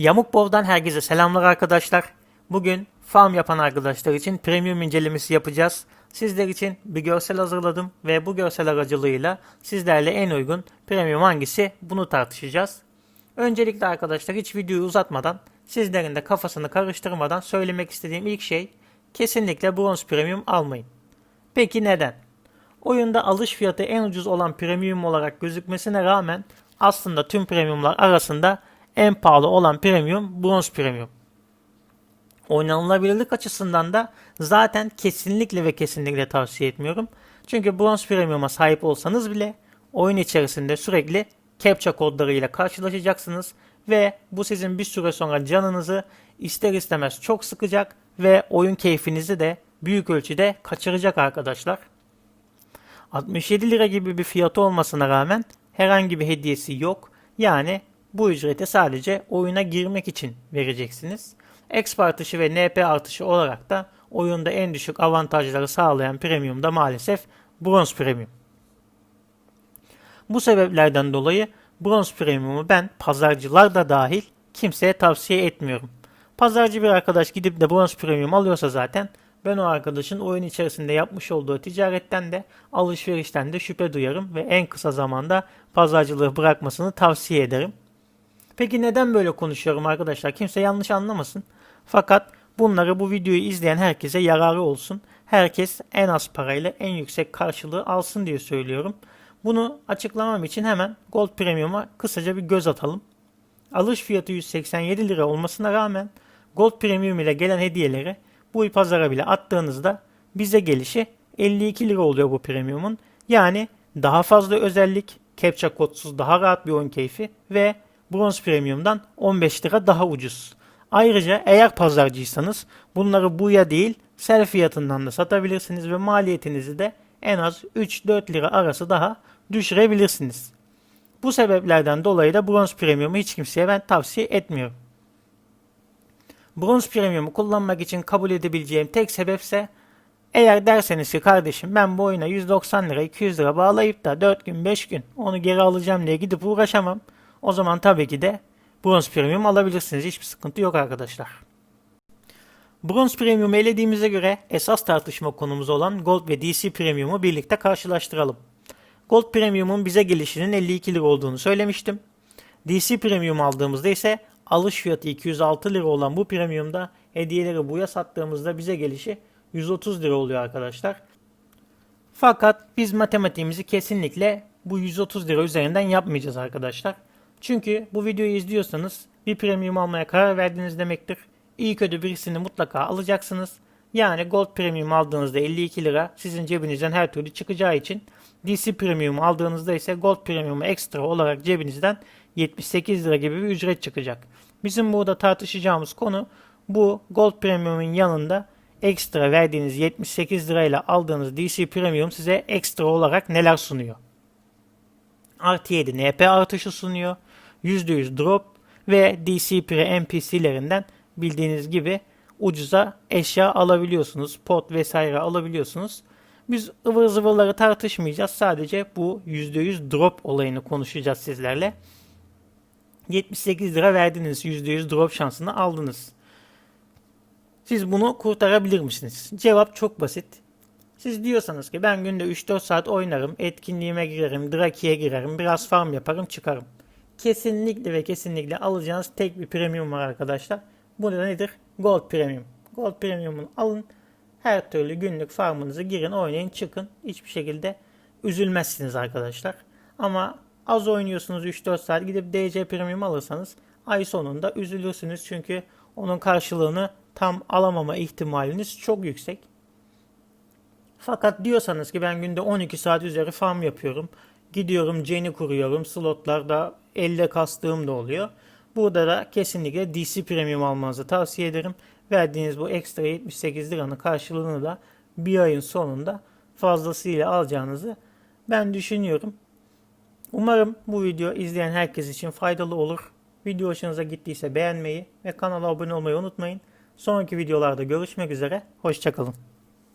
Yamuk Bov'dan herkese selamlar arkadaşlar. Bugün farm yapan arkadaşlar için premium incelemesi yapacağız. Sizler için bir görsel hazırladım ve bu görsel aracılığıyla sizlerle en uygun premium hangisi bunu tartışacağız. Öncelikle arkadaşlar hiç videoyu uzatmadan sizlerin de kafasını karıştırmadan söylemek istediğim ilk şey kesinlikle bronz premium almayın. Peki neden? Oyunda alış fiyatı en ucuz olan premium olarak gözükmesine rağmen aslında tüm premiumlar arasında en pahalı olan premium bronz premium. Oynanılabilirlik açısından da zaten kesinlikle ve kesinlikle tavsiye etmiyorum. Çünkü bronz premium'a sahip olsanız bile oyun içerisinde sürekli captcha kodlarıyla karşılaşacaksınız ve bu sizin bir süre sonra canınızı ister istemez çok sıkacak ve oyun keyfinizi de büyük ölçüde kaçıracak arkadaşlar. 67 lira gibi bir fiyatı olmasına rağmen herhangi bir hediyesi yok. Yani bu ücreti sadece oyuna girmek için vereceksiniz. Exp artışı ve NP artışı olarak da oyunda en düşük avantajları sağlayan premium da maalesef bronz premium. Bu sebeplerden dolayı bronz premiumu ben pazarcılar da dahil kimseye tavsiye etmiyorum. Pazarcı bir arkadaş gidip de bronz premium alıyorsa zaten ben o arkadaşın oyun içerisinde yapmış olduğu ticaretten de alışverişten de şüphe duyarım ve en kısa zamanda pazarcılığı bırakmasını tavsiye ederim. Peki neden böyle konuşuyorum arkadaşlar? Kimse yanlış anlamasın. Fakat bunları bu videoyu izleyen herkese yararı olsun. Herkes en az parayla en yüksek karşılığı alsın diye söylüyorum. Bunu açıklamam için hemen Gold Premium'a kısaca bir göz atalım. Alış fiyatı 187 lira olmasına rağmen Gold Premium ile gelen hediyeleri bu pazara bile attığınızda bize gelişi 52 lira oluyor bu premiumun. Yani daha fazla özellik, captcha kodsuz daha rahat bir oyun keyfi ve bronz premiumdan 15 lira daha ucuz. Ayrıca eğer pazarcıysanız bunları buya değil sel fiyatından da satabilirsiniz ve maliyetinizi de en az 3-4 lira arası daha düşürebilirsiniz. Bu sebeplerden dolayı da bronz premiumu hiç kimseye ben tavsiye etmiyorum. Bronz premiumu kullanmak için kabul edebileceğim tek sebepse eğer derseniz ki kardeşim ben bu oyuna 190 lira 200 lira bağlayıp da 4 gün 5 gün onu geri alacağım diye gidip uğraşamam. O zaman tabii ki de bronz premium alabilirsiniz. Hiçbir sıkıntı yok arkadaşlar. Bronz premiumu elediğimize göre esas tartışma konumuz olan Gold ve DC premiumu birlikte karşılaştıralım. Gold premiumun bize gelişinin 52 lira olduğunu söylemiştim. DC premium aldığımızda ise alış fiyatı 206 lira olan bu premiumda hediyeleri buya sattığımızda bize gelişi 130 lira oluyor arkadaşlar. Fakat biz matematiğimizi kesinlikle bu 130 lira üzerinden yapmayacağız arkadaşlar. Çünkü bu videoyu izliyorsanız bir premium almaya karar verdiniz demektir. İyi kötü birisini mutlaka alacaksınız. Yani Gold Premium aldığınızda 52 lira sizin cebinizden her türlü çıkacağı için DC Premium aldığınızda ise Gold Premium ekstra olarak cebinizden 78 lira gibi bir ücret çıkacak. Bizim burada tartışacağımız konu bu Gold Premium'un yanında ekstra verdiğiniz 78 lirayla aldığınız DC Premium size ekstra olarak neler sunuyor? Artı 7 NP artışı sunuyor. %100 drop ve DC Pre NPC'lerinden bildiğiniz gibi ucuza eşya alabiliyorsunuz. Pot vesaire alabiliyorsunuz. Biz ıvır zıvırları tartışmayacağız. Sadece bu %100 drop olayını konuşacağız sizlerle. 78 lira verdiniz. %100 drop şansını aldınız. Siz bunu kurtarabilir misiniz? Cevap çok basit. Siz diyorsanız ki ben günde 3-4 saat oynarım, etkinliğime girerim, Draki'ye girerim, biraz farm yaparım, çıkarım. Kesinlikle ve kesinlikle alacağınız tek bir premium var arkadaşlar. Bu da nedir? Gold Premium. Gold Premium'unu alın. Her türlü günlük farmınızı girin, oynayın, çıkın. Hiçbir şekilde üzülmezsiniz arkadaşlar. Ama az oynuyorsunuz 3-4 saat gidip DC Premium alırsanız ay sonunda üzülürsünüz. Çünkü onun karşılığını tam alamama ihtimaliniz çok yüksek. Fakat diyorsanız ki ben günde 12 saat üzeri farm yapıyorum. Gidiyorum Jen'i kuruyorum. Slotlarda elle kastığım da oluyor. Burada da kesinlikle DC Premium almanızı tavsiye ederim. Verdiğiniz bu ekstra 78 liranın karşılığını da bir ayın sonunda fazlasıyla alacağınızı ben düşünüyorum. Umarım bu video izleyen herkes için faydalı olur. Video hoşunuza gittiyse beğenmeyi ve kanala abone olmayı unutmayın. Sonraki videolarda görüşmek üzere. Hoşçakalın.